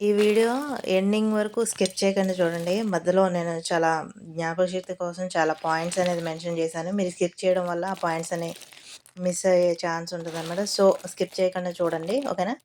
ఈ video ending వరకు skip చేయకుండా చూడండి. మధ్యలో నేను చాలా జ్ఞాపకశక్తి కోసం చాలా పాయింట్స్ అనేది మెన్షన్ చేశాను. మీరు స్కిప్ చేయడం వల్ల ఆ పాయింట్స్ అని మిస్ అయ్యే ఛాన్స్ ఉంటదనమాట. సో, స్కిప్ చేయకుండా చూడండి. ఓకేనా?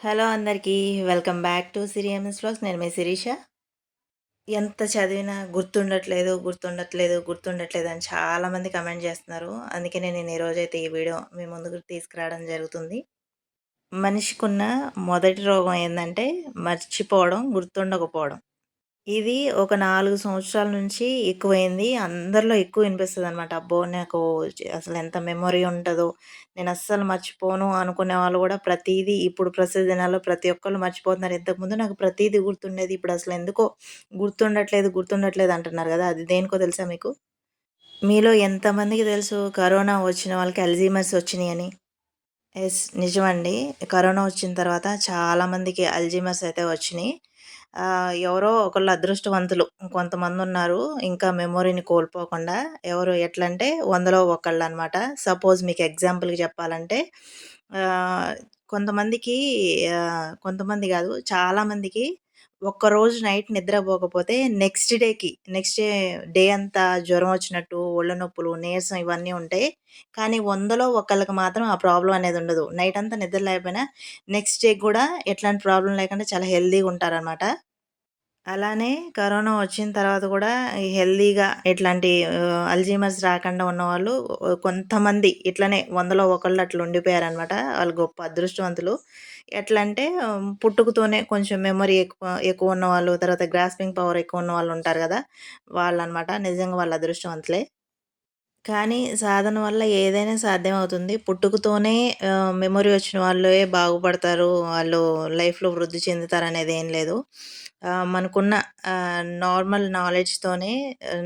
హలో అందరికీ. వెల్కమ్ బ్యాక్ టు సిరియమ్స్ ఎంఎస్ నేను మీ శిరీష. ఎంత చదివినా గుర్తుండట్లేదు, గుర్తుండట్లేదు, గుర్తుండట్లేదు అని చాలామంది కమెంట్ చేస్తున్నారు. అందుకే నేను ఈరోజైతే ఈ వీడియో మీ ముందుకు తీసుకురావడం జరుగుతుంది. మనిషికున్న మొదటి రోగం ఏంటంటే మర్చిపోవడం, గుర్తుండకపోవడం. ఇది ఒక నాలుగు సంవత్సరాల నుంచి ఎక్కువైంది. అందరిలో ఎక్కువ వినిపిస్తుంది అనమాట అబ్బో! నాకు అసలు ఎంత మెమొరీ ఉంటుందో నేను అస్సలు మర్చిపోను అనుకునే వాళ్ళు కూడా ప్రతిదీ ఇప్పుడు ప్రస్తుత దినాల్లో ప్రతి ఒక్కళ్ళు మర్చిపోతున్నారు. ఇంతకుముందు నాకు ప్రతిదీ గుర్తుండేది. ఇప్పుడు అసలు ఎందుకో గుర్తుండట్లేదు, గుర్తుండట్లేదు అంటున్నారు కదా! అది దేనికో తెలుసా మీకు? మీలో ఎంతమందికి తెలుసు కరోనా వచ్చిన వాళ్ళకి అల్జీమర్స్ వచ్చినాయని? ఎస్ నిజమండి. కరోనా వచ్చిన తర్వాత చాలామందికి అల్జీమర్స్ అయితే వచ్చినాయి. ఎవరో ఒకళ్ళు అదృష్టవంతులు కొంతమంది ఉన్నారు ఇంకా మెమొరీని కోల్పోకుండా. ఎవరు ఎట్లంటే వందలో అనమాట సపోజ్ మీకు ఎగ్జాంపుల్‌కి చెప్పాలంటే కొంతమందికి కొంతమంది కాదు చాలామందికి ఒక్కరోజు నైట్ నిద్రపోకపోతే నెక్స్ట్ డేకి నెక్స్ట్ డే డే అంతా జ్వరం వచ్చినట్టు, ఒళ్ళు నొప్పులు, నీరసం ఇవన్నీ ఉంటాయి. కానీ వందలో ఒకళ్ళకి మాత్రం ఆ ప్రాబ్లం అనేది ఉండదు. నైట్ అంతా నిద్ర లేకపోయినా నెక్స్ట్ డే కూడా ఎట్లాంటి ప్రాబ్లం లేకుండా చాలా హెల్తీగా ఉంటారనమాట. అలానే కరోనా వచ్చిన తర్వాత కూడా హెల్తీగా ఇట్లాంటి అల్జీమర్స్ రాకుండా ఉన్నవాళ్ళు కొంతమంది ఇట్లనే వందలో ఒకళ్ళు అట్లా ఉండిపోయారనమాట. వాళ్ళు గొప్ప అదృష్టవంతులు. ఎట్లా అంటే పుట్టుకతోనే కొంచెం మెమరీ ఎక్కువ ఎక్కువ ఉన్నవాళ్ళు, తర్వాత గ్రాస్పింగ్ పవర్ ఎక్కువ ఉన్న వాళ్ళు ఉంటారు కదా! వాళ్ళనమాట. నిజంగా వాళ్ళు అదృష్టవంతులే. కానీ సాధన వల్ల ఏదైనా సాధ్యమవుతుంది. పుట్టుకతోనే మెమొరీ వచ్చిన వాళ్ళే బాగుపడతారు. వాళ్ళు లైఫ్‌లో వృద్ధి చెందుతారనేది ఏం లేదు. మనకున్న నార్మల్ నాలెడ్జ్‌తోనే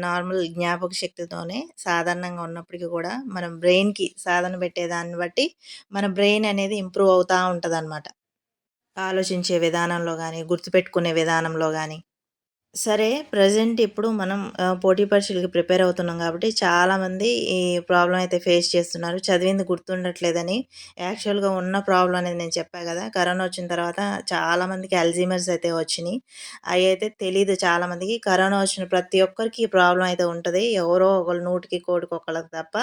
నార్మల్ జ్ఞాపక శక్తితోనే సాధారణంగా ఉన్నప్పటికీ కూడా మనం బ్రెయిన్‌కి సాధన పెట్టేదాన్ని బట్టి మన బ్రెయిన్ అనేది ఇంప్రూవ్ అవుతూ ఉంటుంది ఆలోచించే విధానంలో కానీ గుర్తుపెట్టుకునే విధానంలో కానీ సరే ప్రజెంట్ ఇప్పుడు మనం పోటీ పరీక్షలకి ప్రిపేర్ అవుతున్నాం కాబట్టి చాలామంది ఈ ప్రాబ్లం అయితే ఫేస్ చేస్తున్నారు. చదివింది గుర్తుండట్లేదని. యాక్చువల్గా ఉన్న ప్రాబ్లం అనేది నేను చెప్పా కదా కరోనా వచ్చిన తర్వాత చాలామందికి అల్జీమర్స్ అయితే వచ్చినాయి. అవి అయితే తెలియదు చాలామందికి. కరోనా వచ్చిన ప్రతి ఒక్కరికి ఈ ప్రాబ్లం అయితే ఉంటుంది. ఎవరో ఒకళ్ళు నూటికి కోటికి ఒకళ్ళకి తప్ప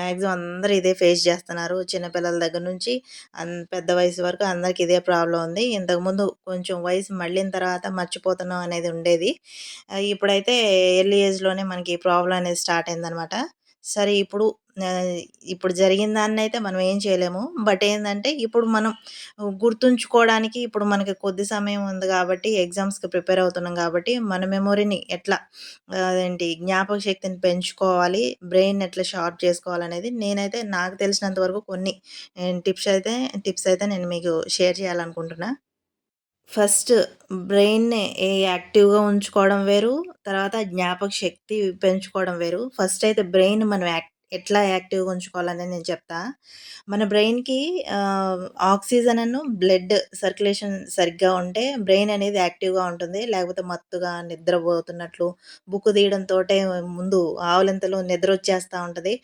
మ్యాక్సిమం అందరూ ఇదే ఫేస్ చేస్తున్నారు. చిన్నపిల్లల దగ్గర నుంచి పెద్ద వయసు వరకు అందరికి ఇదే ప్రాబ్లం ఉంది. ఇంతకుముందు కొంచెం వయసు మళ్ళిన తర్వాత మర్చిపోతున్నాం అనేది ఉండేది ఉండేది ఇప్పుడైతే ఎర్లీ ఏజ్‌లోనే మనకి ప్రాబ్లం అనేది స్టార్ట్ అయిందనమాట. సరే ఇప్పుడు ఇప్పుడు జరిగిన దాన్నయితే మనం ఏం చేయలేము. బట్ ఏంటంటే ఇప్పుడు మనం గుర్తుంచుకోవడానికి ఇప్పుడు మనకి కొద్ది సమయం ఉంది కాబట్టి ఎగ్జామ్స్‌కి ప్రిపేర్ అవుతున్నాం కాబట్టి మన మెమొరీని ఎట్లా అదేంటి జ్ఞాపక శక్తిని పెంచుకోవాలి, బ్రెయిన్ ఎట్లా షార్ప్ చేసుకోవాలనేది నేనైతే నాకు తెలిసినంత వరకు కొన్ని టిప్స్ అయితే టిప్స్ అయితే నేను మీకు షేర్ చేయాలనుకుంటున్నా. ఫస్ట్ బ్రెయిన్‌ని ఏ యాక్టివ్‌గా ఉంచుకోవడం వేరు. తర్వాత జ్ఞాపక శక్తి పెంచుకోవడం వేరు. ఫస్ట్ అయితే బ్రెయిన్ మనం యాక్ ఎట్లా యాక్టివ్‌గా ఉంచుకోవాలని నేను చెప్తా. మన బ్రెయిన్‌కి ఆక్సిజన్ అను బ్లడ్ సర్క్యులేషన్ సరిగ్గా ఉంటే బ్రెయిన్ అనేది యాక్టివ్‌గా ఉంటుంది. లేకపోతే మత్తుగా నిద్రపోతున్నట్లు బుక్ తీయడంతో ముందు ఆవులింతలు వచ్చేస్తూ ఉంటుంది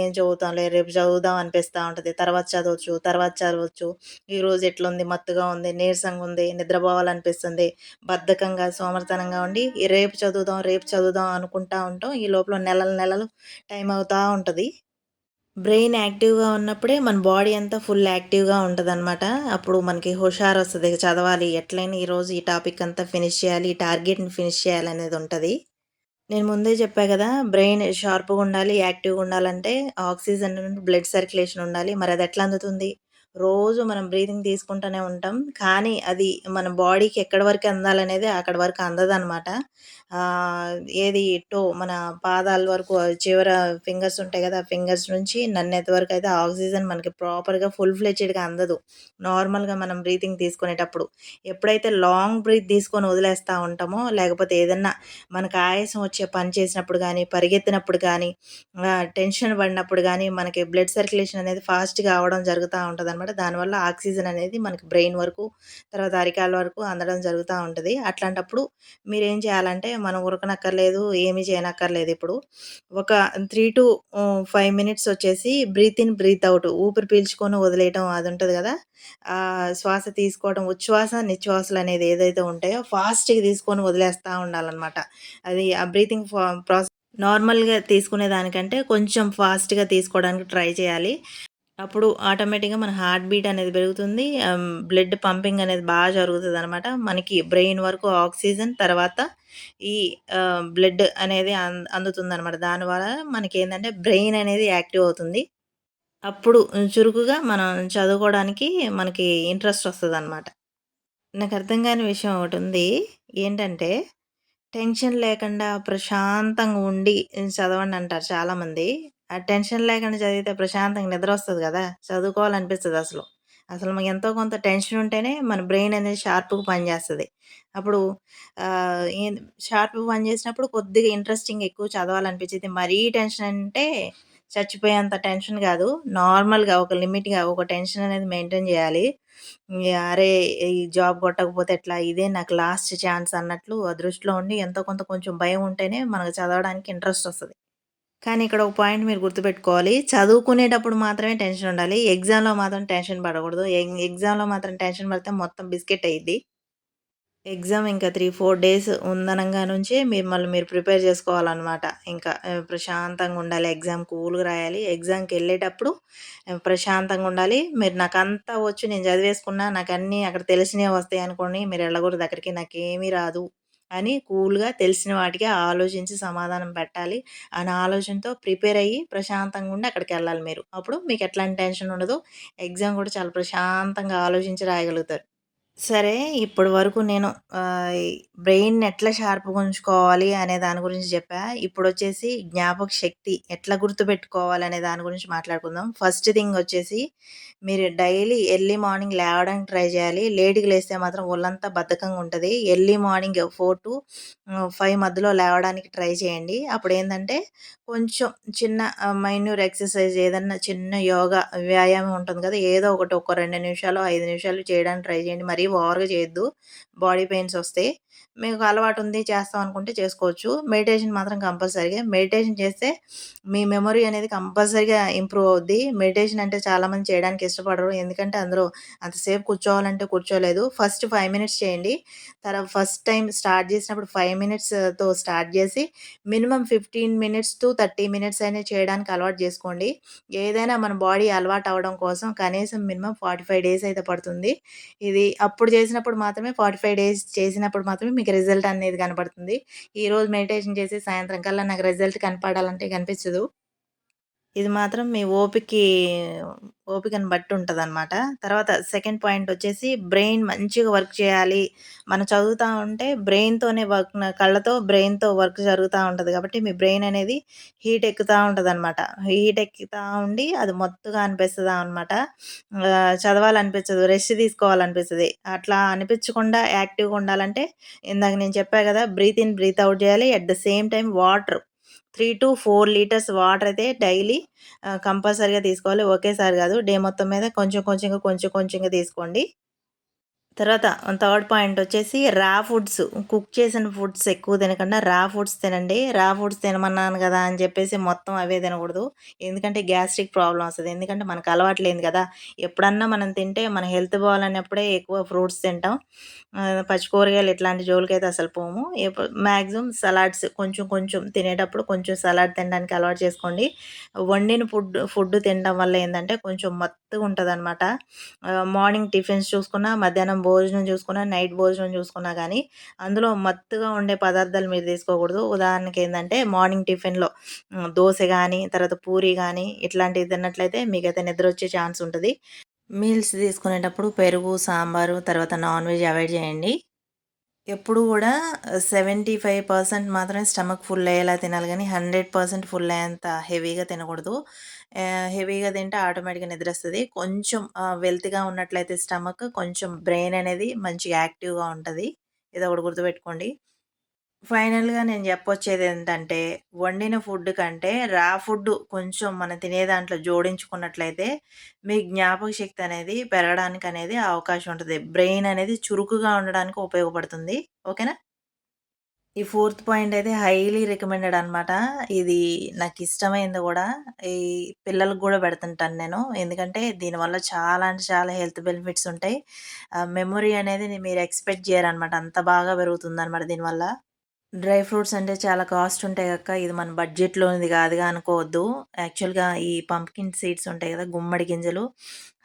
ఏం చదువుతాంలే రేపు చదువుదాం అనిపిస్తూ ఉంటుంది తర్వాత చదవచ్చు, తర్వాత చదవచ్చు. ఈరోజు ఎట్లుంది మత్తుగా ఉంది, నీరసంగా ఉంది, నిద్రపోవాలనిపిస్తుంది, బద్ధకంగా, సోమర్థనంగా ఉండి రేపు చదువుదాం, రేపు చదువుదాం అనుకుంటా ఉంటాం. ఈ లోపల నెలలు నెలలు టైం అవుతుంది అవుతా ఉంటుంది బ్రెయిన్ యాక్టివ్‌గా ఉన్నప్పుడే మన బాడీ అంతా ఫుల్ యాక్టివ్‌గా ఉంటుంది అనమాట అప్పుడు మనకి హుషారు వస్తుంది చదవాలి ఎట్లైనా ఈరోజు ఈ టాపిక్ అంతా ఫినిష్ చేయాలి, ఈ టార్గెట్‌ని ఫినిష్ చేయాలనేది ఉంటుంది నేను ముందే చెప్పా కదా! బ్రెయిన్ షార్ప్‌గా ఉండాలి, యాక్టివ్‌గా ఉండాలంటే ఆక్సిజన్ బ్లడ్ సర్క్యులేషన్ ఉండాలి. మరి అది ఎట్లా అందుతుంది? రోజు మనం బ్రీతింగ్ తీసుకుంటూనే ఉంటాం. కానీ అది మన బాడీకి ఎక్కడి వరకు అందాలనేది అక్కడి వరకు అందదనమాట. ఏది టో మన పాదాల వరకు చివర ఫింగర్స్ ఉంటాయి కదా! ఫింగర్స్ నుంచి నన్నెత్తి వరకు అయితే ఆక్సిజన్ మనకి ప్రాపర్‌గా ఫుల్ ఫ్లెచ్డ్గా అందదు. నార్మల్‌గా మనం బ్రీతింగ్ తీసుకునేటప్పుడు. ఎప్పుడైతే లాంగ్ బ్రీత్ తీసుకొని వదిలేస్తూ ఉంటామో లేకపోతే ఏదన్నా మనకు ఆయాసం వచ్చే పని చేసినప్పుడు కానీ, పరిగెత్తినప్పుడు కానీ, టెన్షన్ పడినప్పుడు కానీ మనకి బ్లడ్ సర్క్యులేషన్ అనేది ఫాస్ట్‌గా అవడం జరుగుతూ ఉంటుంది అనమాట దానివల్ల ఆక్సిజన్ అనేది మనకి బ్రెయిన్ వరకు, తర్వాత అరికాల వరకు అందడం జరుగుతూ ఉంటుంది అట్లాంటప్పుడు మీరు ఏం చేయాలంటే, మనం ఉరకనక్కర్లేదు, ఏమీ చేయనక్కర్లేదు ఇప్పుడు. ఒక త్రీ టు ఫైవ్ మినిట్స్ వచ్చేసి బ్రీత్ ఇన్, బ్రీత్ అవుట్ ఊపిరి పీల్చుకొని వదిలేయటం అది ఉంటుంది కదా శ్వాస తీసుకోవడం ఉచ్ఛ్వాస, నిశ్వాసలనేది ఏదైతే ఉంటాయో ఫాస్ట్‌గా తీసుకొని వదిలేస్తూ ఉండాలన్నమాట అది ఆ బ్రీతింగ్ ఫా ప్రాసెస్ నార్మల్‌గా తీసుకునే దానికంటే కొంచెం ఫాస్ట్‌గా తీసుకోవడానికి ట్రై చేయాలి. అప్పుడు ఆటోమేటిక్‌గా మన హార్ట్ బీట్ అనేది పెరుగుతుంది. బ్లడ్ పంపింగ్ అనేది బాగా జరుగుతుంది అనమాట మనకి బ్రెయిన్ వరకు ఆక్సిజన్ తర్వాత ఈ బ్లడ్ అనేది అందుతుంది అనమాట దానివల్ల మనకి ఏంటంటే బ్రెయిన్ అనేది యాక్టివ్ అవుతుంది. అప్పుడు చురుకుగా మనం చదువుకోవడానికి మనకి ఇంట్రెస్ట్ వస్తుంది అనమాట నాకు అర్థం కాని విషయం ఒకటుంది. ఏంటంటే టెన్షన్ లేకుండా ప్రశాంతంగా ఉండి చదవండి అంటారు చాలామంది. ఆ టెన్షన్ లేకుండా చదివితే ప్రశాంతంగా నిద్ర వస్తుంది కదా చదువుకోవాలనిపిస్తుంది అసలు అసలు మనకి ఎంతో కొంత టెన్షన్ ఉంటేనే మన బ్రెయిన్ అనేది షార్ప్‌గా పనిచేస్తుంది అప్పుడు షార్ప్‌గా పనిచేసినప్పుడు కొద్దిగా ఇంట్రెస్టింగ్ ఎక్కువ చదవాలనిపించేది మరీ టెన్షన్ అంటే చచ్చిపోయేంత టెన్షన్ కాదు నార్మల్‌గా ఒక లిమిట్‌గా ఒక టెన్షన్ అనేది మెయింటైన్ చేయాలి అరే! ఈ జాబ్ కొట్టకపోతే ఎట్లా? ఇదే నాకు లాస్ట్ ఛాన్స్ అన్నట్లు ఆ దృష్టిలో ఉండి ఎంతో కొంత కొంచెం భయం ఉంటేనే మనకు చదవడానికి ఇంట్రెస్ట్ వస్తుంది కానీ ఇక్కడ ఒక పాయింట్ మీరు గుర్తుపెట్టుకోవాలి. చదువుకునేటప్పుడు మాత్రమే టెన్షన్ ఉండాలి. ఎగ్జామ్‌లో మాత్రం టెన్షన్ పడకూడదు. ఎగ్ ఎగ్జామ్‌లో మాత్రం టెన్షన్ పడితే మొత్తం బిస్కెట్ అయ్యిద్ది. ఎగ్జామ్ ఇంకా 3, 4 డేస్ ఉందనంగా నుంచే మిమ్మల్ని మీరు ప్రిపేర్ చేసుకోవాలనమాట. ఇంకా ప్రశాంతంగా ఉండాలి. ఎగ్జామ్ కూల్‌గా రాయాలి. ఎగ్జామ్కి వెళ్ళేటప్పుడు ప్రశాంతంగా ఉండాలి. మీరు నాకు అంతా వచ్చు నేను చదివేసుకున్నా, అన్నీ అక్కడ తెలిసినవి వస్తాయి అనుకోండి మీరు వెళ్ళకూడదు అక్కడికి. నాకేమీ రాదు అని కూల్‌గా తెలిసిన వాటికి ఆలోచించి సమాధానం పెట్టాలి. అనే ఆలోచనతో ప్రిపేర్ అయ్యి ప్రశాంతంగా ఉండి అక్కడికెళ్ళాలి మీరు. అప్పుడు మీకు ఎట్లాంటి టెన్షన్ ఉండదు. ఎగ్జామ్ కూడా చాలా ప్రశాంతంగా ఆలోచించి రాయగలుగుతారు. సరే. ఇప్పటి వరకు నేను బ్రెయిన్ ఎట్లా షార్ప్‌గా ఉంచుకోవాలి అనే దాని గురించి చెప్పాను ఇప్పుడు వచ్చేసి జ్ఞాపక శక్తి ఎట్లా గుర్తుపెట్టుకోవాలి అనే దాని గురించి మాట్లాడుకుందాం. ఫస్ట్ థింగ్ వచ్చేసి మీరు డైలీ ఎర్లీ మార్నింగ్ లేవడానికి ట్రై చేయాలి. లేట్కి లేస్తే మాత్రం ఒళ్ళంతా బద్ధకంగా ఉంటుంది early morning four to five మధ్యలో లేవడానికి ట్రై చేయండి. అప్పుడు ఏంటంటే కొంచెం చిన్న మైన్యూర్ ఎక్సర్‌సైజ్ ఏదన్నా చిన్న యోగా వ్యాయామం ఉంటుంది కదా! ఏదో ఒకటి ఒక రెండు నిమిషాలు, ఐదు నిమిషాలు చేయడానికి ట్రై చేయండి. మరీ ఓవర్‌గా చేయొద్దు. బాడీ పెయిన్స్ వస్తాయి. మీకు అలవాటు ఉంది చేస్తాం అనుకుంటే చేసుకోవచ్చు. మెడిటేషన్ మాత్రం కంపల్సరీగా. మెడిటేషన్ చేస్తే మీ మెమరీ అనేది కంపల్సరీగా ఇంప్రూవ్ అవుద్ది. మెడిటేషన్ అంటే చాలామంది చేయడానికి ఇష్టపడరు. ఎందుకంటే అందరూ అంతసేపు కూర్చోవాలంటే కూర్చోలేదు. ఫస్ట్ ఫైవ్ మినిట్స్ చేయండి. తర్వాత ఫస్ట్ టైం స్టార్ట్ చేసినప్పుడు ఫైవ్ మినిట్స్‌తో స్టార్ట్ చేసి minimum fifteen minutes to 30 minutes అయినా చేయడానికి అలవాటు చేసుకోండి. ఏదైనా మన బాడీ అలవాటు అవ్వడం కోసం కనీసం మినిమం ఫార్టీ ఫైవ్ డేస్ అయితే పడుతుంది. ఇది అప్పుడు చేసినప్పుడు మాత్రమే 45 డేస్ చేసినప్పుడు మాత్రమే మీకు రిజల్ట్ అనేది కనపడుతుంది. ఈరోజు మెడిటేషన్ చేసి సాయంత్రం కల్లా నాకు రిజల్ట్ కనపడాలంటే కనిపించదు. ఇది మాత్రం మీ ఓపికకి ఓపికను బట్టి ఉంటుంది అనమాట తర్వాత సెకండ్ పాయింట్ వచ్చేసి బ్రెయిన్ మంచిగా వర్క్ చేయాలి. మనం చదువుతూ ఉంటే బ్రెయిన్‌తోనే వర్క్ కళ్ళతో బ్రెయిన్‌తో వర్క్ జరుగుతూ ఉంటుంది కాబట్టి మీ బ్రెయిన్ అనేది హీట్ ఎక్కుతూ ఉంటుంది అనమాట హీట్ ఎక్కుతూ ఉండి అది మొత్తుగా అనిపిస్తుంది అనమాట. చదవాలనిపించదు. రెస్ట్ తీసుకోవాలనిపిస్తుంది అట్లా అనిపించకుండా యాక్టివ్‌గా ఉండాలంటే ఇందాక నేను చెప్పా కదా బ్రీత్ ఇన్, బ్రీత్ అవుట్ చేయాలి. At the same time water 3-4 litres water అయితే డైలీ కంపల్సరీగా తీసుకోవాలి. ఒకేసారి కాదు డే మొత్తం మీద కొంచెం కొంచెంగా, కొంచెం కొంచెంగా తీసుకోండి. తర్వాత థర్డ్ పాయింట్ వచ్చేసి రా ఫుడ్స్. కుక్ చేసిన ఫుడ్స్ ఎక్కువ తినకుండా రా ఫుడ్స్ తినండి. రా ఫుడ్స్ తినమన్నాను కదా అని చెప్పేసి మొత్తం అవే తినకూడదు. ఎందుకంటే గ్యాస్ట్రిక్ ప్రాబ్లం వస్తుంది ఎందుకంటే మనకు అలవాటు లేదు కదా ఎప్పుడన్నా మనం తింటే మన హెల్త్ బాగాలన్నప్పుడే ఎక్కువ ఫ్రూట్స్ తింటాం. పచ్చి కూరగాయలు ఇట్లాంటి జోలికైతే అసలు పోము. మ్యాక్సిమం సలాడ్స్ కొంచెం కొంచెం తినేటప్పుడు కొంచెం సలాడ్ తినడానికి అలవాటు చేసుకోండి. వండిన ఫుడ్ ఫుడ్ తినడం వల్ల ఏంటంటే కొంచెం మత్తుగా ఉంటుంది మార్నింగ్ టిఫిన్స్ చూసుకున్నా, మధ్యాహ్నం భోజనం చూసుకున్నా, నైట్ భోజనం చూసుకున్నా కానీ అందులో మత్తుగా ఉండే పదార్థాలు మీరు తీసుకోకూడదు. ఉదాహరణకి ఏంటంటే మార్నింగ్ టిఫిన్‌లో దోశ కానీ తర్వాత పూరి కానీ ఇట్లాంటివి తిన్నట్లయితే మీకైతే నిద్రొచ్చే ఛాన్స్ ఉంటుంది మీల్స్ తీసుకునేటప్పుడు పెరుగు, సాంబారు తర్వాత నాన్ వెజ్ అవాయిడ్ చేయండి. ఎప్పుడు గూడా 75% మాత్రమే స్టమక్ ఫుల్ అయ్యేలా తినాలి కానీ హండ్రెడ్ పర్సెంట్ ఫుల్ అయ్యేంత హెవీగా తినకూడదు. హెవీగా తింటే ఆటోమేటిక్‌గా నిద్రస్తుంది కొంచెం వెల్త్గా ఉన్నట్లయితే స్టమక్ కొంచెం బ్రెయిన్ అనేది మంచిగా యాక్టివ్‌గా ఉంటుంది ఇది ఒకటి గుర్తుపెట్టుకోండి. ఫైనల్‌గా నేను చెప్పొచ్చేది ఏంటంటే వండిన ఫుడ్ కంటే రా ఫుడ్ కొంచెం మనం తినే దాంట్లో జోడించుకున్నట్లయితే, మీ జ్ఞాపక శక్తి అనేది పెరగడానికి అనేది అవకాశం ఉంటుంది బ్రెయిన్ అనేది చురుకుగా ఉండడానికి ఉపయోగపడుతుంది. ఓకేనా? ఈ ఫోర్త్ పాయింట్ అయితే హైలీ రికమెండెడ్ అనమాట. ఇది నాకు ఇష్టమైంది కూడా ఈ పిల్లలకు కూడా పెడుతుంటాను నేను. ఎందుకంటే దీనివల్ల చాలా అంటే చాలా హెల్త్ బెనిఫిట్స్ ఉంటాయి. మెమొరీ అనేది మీరు ఎక్స్‌పెక్ట్ చేయరనమాట. అంత బాగా పెరుగుతుందనమాట దీనివల్ల. డ్రై ఫ్రూట్స్ అంటే చాలా కాస్ట్ ఉంటాయి కక్క ఇది మన బడ్జెట్‌లోనిది కాదుగా అనుకోవద్దు. యాక్చువల్‌గా ఈ పంప్కిన్ సీడ్స్ ఉంటాయి కదా! గుమ్మడి గింజలు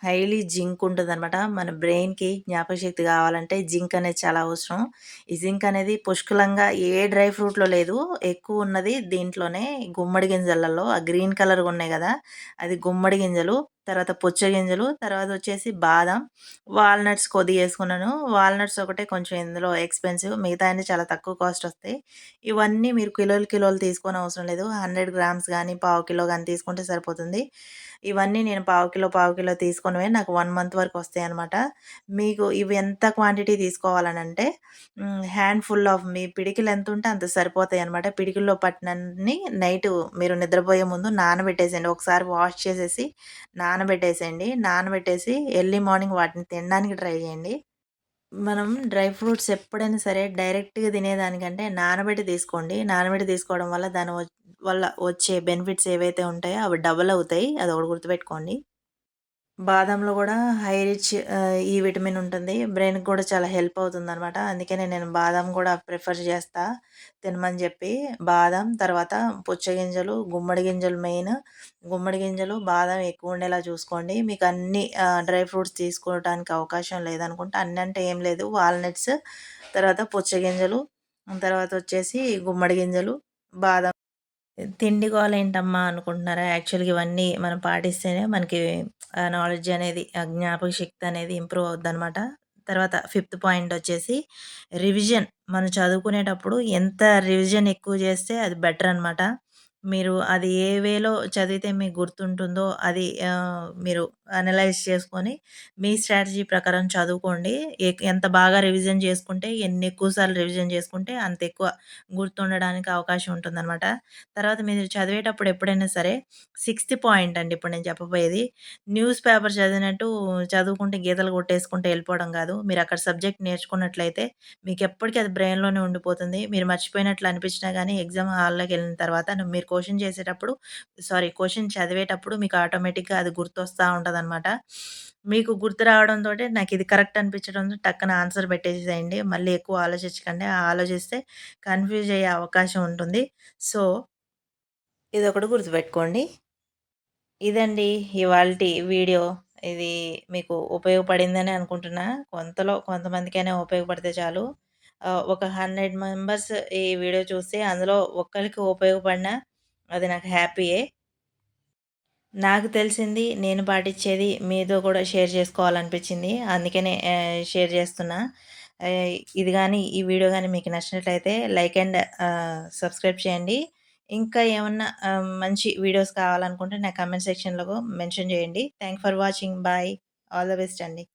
హైలీ జింక్ ఉంటదనమాట. మన బ్రెయిన్‌కి జ్ఞాపకశక్తి కావాలంటే జింక్ అనేది చాలా అవసరం. ఈ జింక్ అనేది పుష్కలంగా ఏ డ్రై ఫ్రూట్‌లో లేదు. ఎక్కువ ఉన్నది దీంట్లోనే గుమ్మడి గింజలలో ఆ గ్రీన్ కలర్‌గా ఉన్నాయి కదా! అది గుమ్మడి గింజలు. తర్వాత పుచ్చగింజలు తర్వాత వచ్చేసి బాదం, వాల్‌నట్స్ కొద్దిగా వేసుకున్నాను వాల్‌నట్స్ ఒకటే కొంచెం ఇందులో ఎక్స్‌పెన్సివ్. మిగతా అన్ని చాలా తక్కువ కాస్ట్ వస్తాయి. ఇవన్నీ మీరు కిలోలు, కిలోలు తీసుకోనవసరం లేదు. 100 గ్రామ్స్ కానీ పావు కిలో కానీ తీసుకుంటే సరిపోతుంది. ఇవన్నీ నేను పావు కిలో, పావు కిలో తీసుకున్నవే నాకు వన్ మంత్ వరకు వస్తాయి అనమాట మీకు ఇవి ఎంత క్వాంటిటీ తీసుకోవాలనంటే అంటే హ్యాండ్ ఫుల్ ఆఫ్ మీ పిడికిలు ఎంత ఉంటే అంత సరిపోతాయి అనమాట పిడికిల్లో పట్టినన్ని నైట్ మీరు నిద్రపోయే ముందు నానబెట్టేసేయండి. ఒకసారి వాష్ చేసేసి నానబెట్టేసేయండి. నానబెట్టేసి ఎర్లీ మార్నింగ్ వాటిని తినడానికి ట్రై చేయండి. మనం డ్రై ఫ్రూట్స్ ఎప్పుడైనా సరే డైరెక్ట్‌గా తినేదానికంటే నానబెట్టి తీసుకోండి. నానబెట్టి తీసుకోవడం వల్ల దాని వ వల్ల వచ్చే బెనిఫిట్స్ ఏవైతే ఉంటాయో అవి డబుల్ అవుతాయి. అది ఒకటి గుర్తుపెట్టుకోండి. బాదంలో కూడా హై రిచ్ ఈ విటమిన్ ఉంటుంది. బ్రెయిన్‌కి కూడా చాలా హెల్ప్ అవుతుందనమాట. అందుకనే నేను బాదం కూడా ప్రిఫర్ చేస్తా తినమని చెప్పి బాదం తర్వాత పుచ్చగింజలు, గుమ్మడి గింజలు మెయిన్. గుమ్మడి గింజలు, బాదం ఎక్కువ ఉండేలా చూసుకోండి. మీకు అన్ని డ్రై ఫ్రూట్స్ తీసుకోవటానికి అవకాశం లేదనుకుంటే అన్ని అంటే ఏం లేదు. వాల్‌నట్స్, తర్వాత పుచ్చగింజలు, తర్వాత వచ్చేసి గుమ్మడి గింజలు, బాదం. తిండి గోలేంటమ్మా అనుకుంటున్నారా? యాక్చువల్‌గా ఇవన్నీ మనం పాటిస్తేనే మనకి నాలెడ్జ్ అనేది, ఆ జ్ఞాపక శక్తి అనేది ఇంప్రూవ్ అవుద్దనమాట. తర్వాత ఫిఫ్త్ పాయింట్ వచ్చేసి రివిజన్. మనం చదువుకునేటప్పుడు ఎంత రివిజన్ ఎక్కువ చేస్తే అది బెటర్ అనమాట. మీరు అది ఏ వేలో చదివితే మీకు గుర్తుంటుందో అది మీరు అనలైజ్ చేసుకొని మీ స్ట్రాటజీ ప్రకారం చదువుకోండి. ఎంత బాగా రివిజన్ చేసుకుంటే, ఎన్ని ఎక్కువసార్లు రివిజన్ చేసుకుంటే అంత ఎక్కువ గుర్తుండడానికి అవకాశం ఉంటుందన్నమాట తర్వాత మీరు చదివేటప్పుడు ఎప్పుడైనా సరే సిక్స్త్ పాయింట్ అండి ఇప్పుడు నేను చెప్పబోయేది. న్యూస్ పేపర్ చదివినట్టు చదువుకుంటే గీతలు కొట్టేసుకుంటే వెళ్ళిపోవడం కాదు. మీరు అక్కడ సబ్జెక్ట్ నేర్చుకున్నట్లయితే మీకు ఎప్పటికీ అది బ్రెయిన్‌లోనే ఉండిపోతుంది. మీరు మర్చిపోయినట్లు అనిపించినా కానీ ఎగ్జామ్ హాల్‌లోకెళ్ళిన తర్వాత మీరు క్వశ్చన్ చేసేటప్పుడు సారీ క్వశ్చన్ చదివేటప్పుడు మీకు ఆటోమేటిక్‌గా అది గుర్తొస్తా అనమాట మీకు గుర్తు రావడంతో నాకు ఇది కరెక్ట్ అనిపించడంతో టక్కన ఆన్సర్ పెట్టేసేయండి. మళ్ళీ ఎక్కువ ఆలోచించకండి. ఆలోచిస్తే కన్‌ఫ్యూజ్ అయ్యే అవకాశం ఉంటుంది. సో ఇది ఒకటి గుర్తుపెట్టుకోండి. ఇదండి ఇవాళ వీడియో. ఇది మీకు ఉపయోగపడిందనే అనుకుంటున్నా. కొంతలో కొంతమందికైనా ఉపయోగపడితే చాలు. ఒక 100 మెంబర్స్ ఈ వీడియో చూస్తే అందులో ఒక్కరికి ఉపయోగపడినా అది నాకు హ్యాపీయే. నాకు తెలిసింది, నేను పాటించేది మీతో కూడా షేర్ చేసుకోవాలనిపించింది. అందుకనే షేర్ చేస్తున్నా. ఇది కానీ ఈ వీడియో కానీ మీకు నచ్చినట్లయితే లైక్ అండ్ సబ్స్క్రైబ్ చేయండి. ఇంకా ఏమన్నా మంచి వీడియోస్ కావాలనుకుంటే నా కమెంట్ సెక్షన్‌లో మెన్షన్ చేయండి. Thank for watching. Bye. All the best అండి.